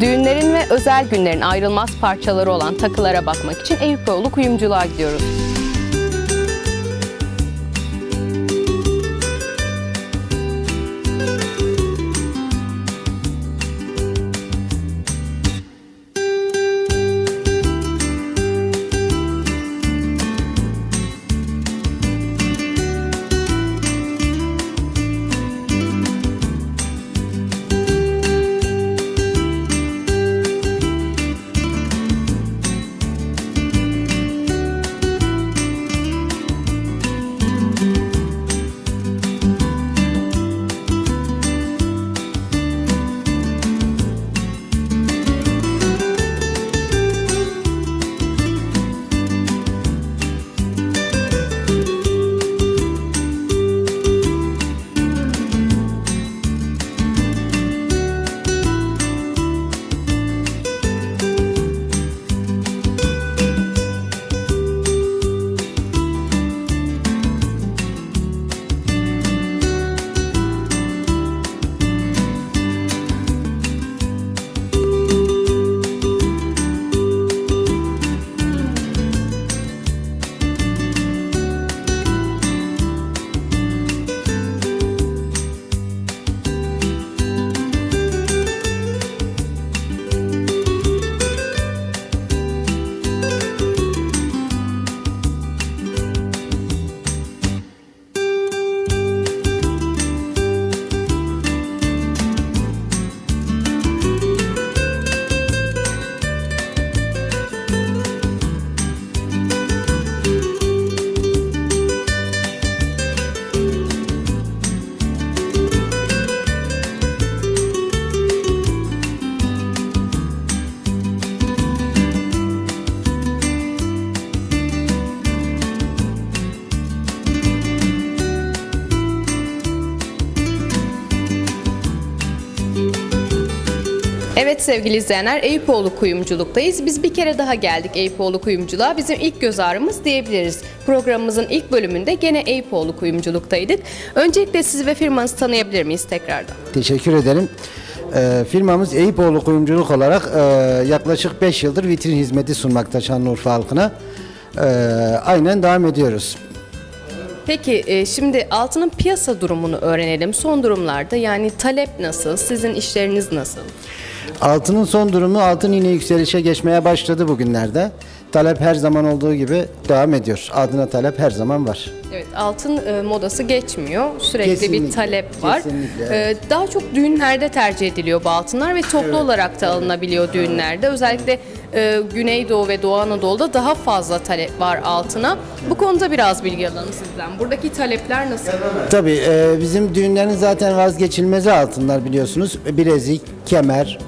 Düğünlerin ve özel günlerin ayrılmaz parçaları olan takılara bakmak için Eyüpoğlu kuyumculuğa gidiyoruz. Evet sevgili izleyenler Eyüpoğlu Kuyumculuk'tayız. Biz bir kere daha geldik Eyüpoğlu Kuyumculuğa. Bizim ilk göz ağrımız diyebiliriz. Programımızın ilk bölümünde gene Eyüpoğlu Kuyumculuk'taydık. Öncelikle sizi ve firmanızı tanıyabilir miyiz tekrardan? Teşekkür ederim. Ee, firmamız Eyüpoğlu Kuyumculuk olarak e, yaklaşık 5 yıldır vitrin hizmeti sunmakta Şanlıurfa halkına. Ee, aynen devam ediyoruz. Peki e, şimdi altının piyasa durumunu öğrenelim. Son durumlarda yani talep nasıl? Sizin işleriniz nasıl? Altının son durumu altın yine yükselişe geçmeye başladı bugünlerde. Talep her zaman olduğu gibi devam ediyor. Adına talep her zaman var. Evet altın e, modası geçmiyor. Sürekli bir Kesinlikle, talep var. kesinlikle, E, daha çok düğünlerde tercih ediliyor bu altınlar ve toplu olarak da alınabiliyor düğünlerde. Özellikle e, Güneydoğu ve Doğu Anadolu'da daha fazla talep var altına. Bu konuda biraz bilgi alalım sizden. Buradaki talepler nasıl? Tabii e, bizim düğünlerin zaten vazgeçilmezi altınlar biliyorsunuz. Bilezik, kemer,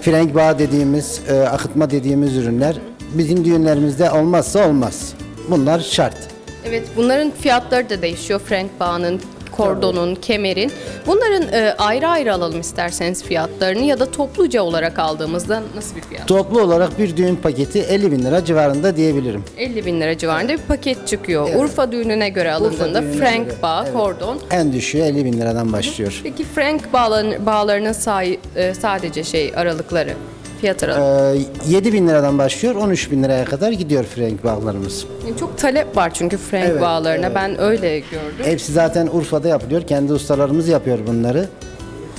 frenk bağ dediğimiz, e, akıtma dediğimiz ürünler bizim düğünlerimizde olmazsa olmaz. Bunlar şart. Evet bunların fiyatları da değişiyor. Frank bağının, kordonun, kemerin. Bunların e, ayrı ayrı alalım isterseniz fiyatlarını ya da topluca olarak aldığımızda nasıl bir fiyat? Toplu olarak bir düğün paketi 50 bin lira civarında diyebilirim. 50 bin lira civarında bir paket çıkıyor. Urfa düğününe göre alındığında düğününe frank göre, bağ, kordon. En düşüğü 50 bin liradan başlıyor. Peki frank bağların, bağlarının say- e, sadece şey aralıkları, fiyat aralığı. Ee, 7 bin liradan başlıyor 13 bin liraya kadar gidiyor frenk bağlarımız. Yani çok talep var çünkü frank Evet, bağlarına. evet. Ben öyle gördüm. Hepsi zaten Urfa'da yapılıyor. Kendi ustalarımız yapıyor bunları.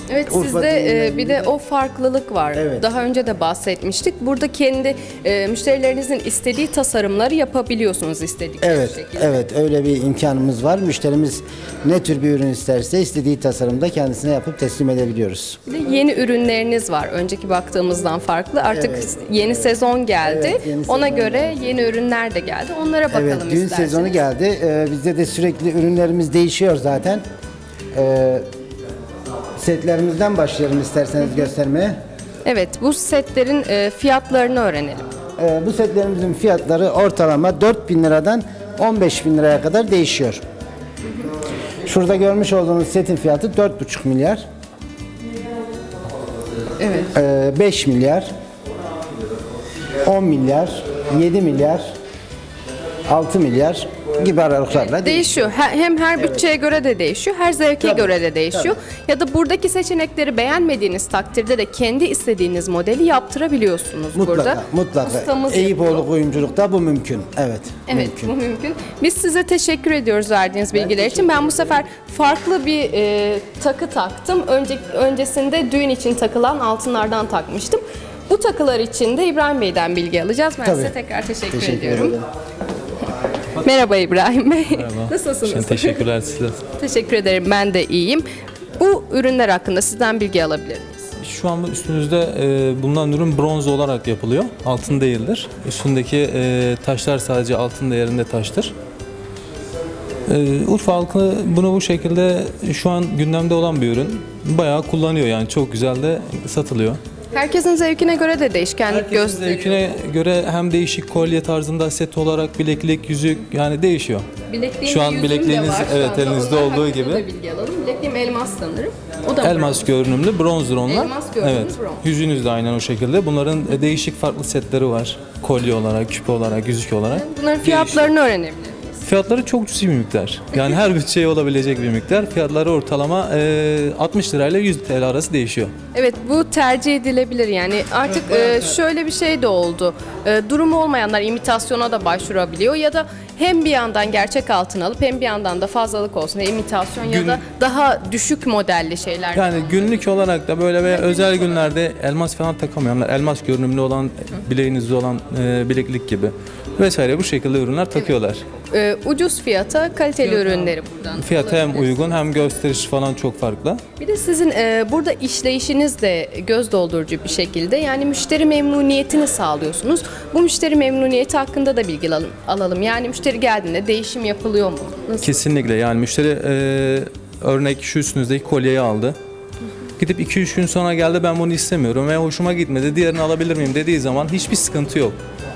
Evet Urfa sizde e, bir de o farklılık var. Evet. Daha önce de bahsetmiştik. Burada kendi e, müşterilerinizin istediği tasarımları yapabiliyorsunuz istedikleri Evet, şekilde. evet öyle bir imkanımız var. Müşterimiz ne tür bir ürün isterse istediği tasarımda kendisine yapıp teslim edebiliyoruz. Bir de yeni ürünleriniz var. Önceki baktığımızdan farklı. Artık Evet. yeni sezon geldi. Evet, yeni Ona sezon göre yeni ürünler de geldi. Onlara bakalım Evet, düğün isterseniz. sezonu geldi. Ee, bizde de sürekli ürünlerimiz değişiyor zaten. Ee, setlerimizden başlayalım isterseniz göstermeye. Evet, bu setlerin e, fiyatlarını öğrenelim. Ee, bu setlerimizin fiyatları ortalama 4 bin liradan 15 bin liraya kadar değişiyor. Şurada görmüş olduğunuz setin fiyatı 4,5 milyar. Evet. Ee, 5 milyar, 10 milyar, 7 milyar, 6 milyar, gibi aralıklarla değişiyor. He- Hem her bütçeye göre de değişiyor, her zevke Tabii, göre de değişiyor. Ya da buradaki seçenekleri beğenmediğiniz takdirde de kendi istediğiniz modeli yaptırabiliyorsunuz Mutlaka, burada. mutlaka. Ustamız Eyüpoğlu yapıyor. kuyumculukta bu mümkün. Evet, Evet mümkün. bu mümkün. Biz size teşekkür ediyoruz verdiğiniz bilgiler için. Ben bu sefer farklı bir e, takı taktım. Önce, öncesinde düğün için takılan altınlardan takmıştım. Bu takılar için de İbrahim Bey'den bilgi alacağız. Ben Tabii. size tekrar teşekkür, Teşekkür ediyorum. ederim. Merhaba İbrahim Bey. Merhaba. Nasılsınız? Şimdi teşekkürler size. Teşekkür ederim. Ben de iyiyim. Bu ürünler hakkında sizden bilgi alabilir miyiz? Şu an üstünüzde e, bulunan ürün bronz olarak yapılıyor. Altın değildir. Üstündeki e, taşlar sadece altın değerinde taştır. E, Urfa halkı bunu bu şekilde şu an gündemde olan bir ürün. Bayağı kullanıyor yani çok güzel de satılıyor. Herkesin zevkine göre de değişkenlik Herkesin gösteriyor. zevkine göre hem değişik kolye tarzında set olarak bileklik, yüzük yani değişiyor. Bilekliğin Şu an yüzüğüm de bilekliğiniz, var şu evet, anda. elinizde Onlar olduğu hakkında gibi. da bilgi alalım. Bilekliğim elmas sanırım. O da Elmas görünümlü, bronzdur onlar. Elmas görünümlü, evet. bronz. Yüzüğünüz de aynen o şekilde. Bunların e, değişik farklı setleri var. Kolye olarak, küpe olarak, yüzük olarak. Bunların fiyatlarını öğrenebilir miyiz? Fiyatları çok cüzi bir miktar. Yani her bütçeye olabilecek bir miktar. Fiyatları ortalama e, 60 lirayla 100 TL arası değişiyor. Evet bu tercih edilebilir yani artık e, şöyle bir şey de oldu. E, durumu olmayanlar imitasyona da başvurabiliyor ya da hem bir yandan gerçek altın alıp hem bir yandan da fazlalık olsun diye imitasyon ya Gün- da daha düşük modelli şeyler. Yani günlük olarak da böyle veya özel günlerde elmas falan takamayanlar, elmas görünümlü olan, bileğinizde olan e, bileklik gibi vesaire bu şekilde ürünler takıyorlar. E, ucuz fiyata kaliteli ürünleri buradan. Fiyatı hem alabiliriz. uygun hem gösteriş falan çok farklı. Bir de sizin e, burada işleyişiniz de göz doldurucu bir şekilde yani müşteri memnuniyetini sağlıyorsunuz. Bu müşteri memnuniyeti hakkında da bilgi alalım. alalım. Yani müşteri geldiğinde değişim yapılıyor mu? Nasıl? Kesinlikle yani müşteri e, örnek şu üstünüzdeki kolyeyi aldı. Gidip 2-3 gün sonra geldi ben bunu istemiyorum ve hoşuma gitmedi diğerini alabilir miyim dediği zaman hiçbir sıkıntı yok.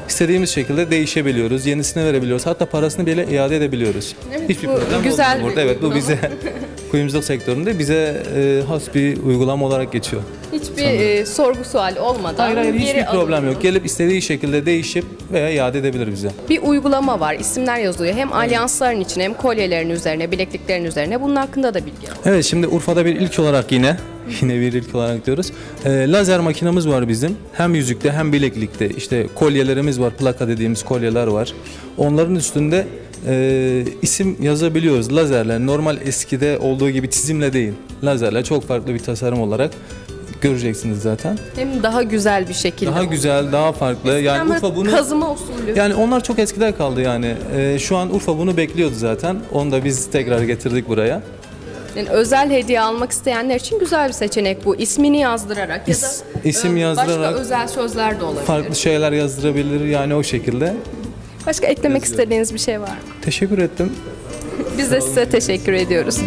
İstediğimiz şekilde değişebiliyoruz, yenisini verebiliyoruz. Hatta parasını bile iade edebiliyoruz. Evet, Hiçbir bu problem güzel olmuyor bir burada. Evet bu uygulama. bize kuyumculuk sektöründe bize e, has bir uygulama olarak geçiyor. Hiçbir e, sorgu suali olmadan Hayır hayır geri hiçbir problem alınıyor. yok. Gelip istediği şekilde değişip veya iade edebilir bize. Bir uygulama var. isimler yazılıyor. Hem alyansların içine hem kolyelerin üzerine, bilekliklerin üzerine. Bunun hakkında da bilgi. Evet şimdi Urfa'da bir ilk olarak yine yine bir ilk olarak diyoruz. Ee, lazer makinamız var bizim. Hem yüzükte hem bileklikte. İşte kolyelerimiz var. Plaka dediğimiz kolyeler var. Onların üstünde e, isim yazabiliyoruz lazerle. Normal eskide olduğu gibi çizimle değil. Lazerle çok farklı bir tasarım olarak göreceksiniz zaten. Hem daha güzel bir şekilde. Daha güzel, daha farklı. Hem Yani Urfa bunu kazıma usulü. yani onlar çok eskide kaldı yani. Ee, şu an Urfa bunu bekliyordu zaten. Onu da biz tekrar getirdik buraya. Yani özel hediye almak isteyenler için güzel bir seçenek bu. İsmini yazdırarak ya da İs- isim e, yazdırarak- başka özel sözler de olabilir. Farklı şeyler yazdırabilir yani o şekilde. Başka eklemek istediğiniz bir şey var mı? Teşekkür ettim. Biz de size teşekkür ediyoruz.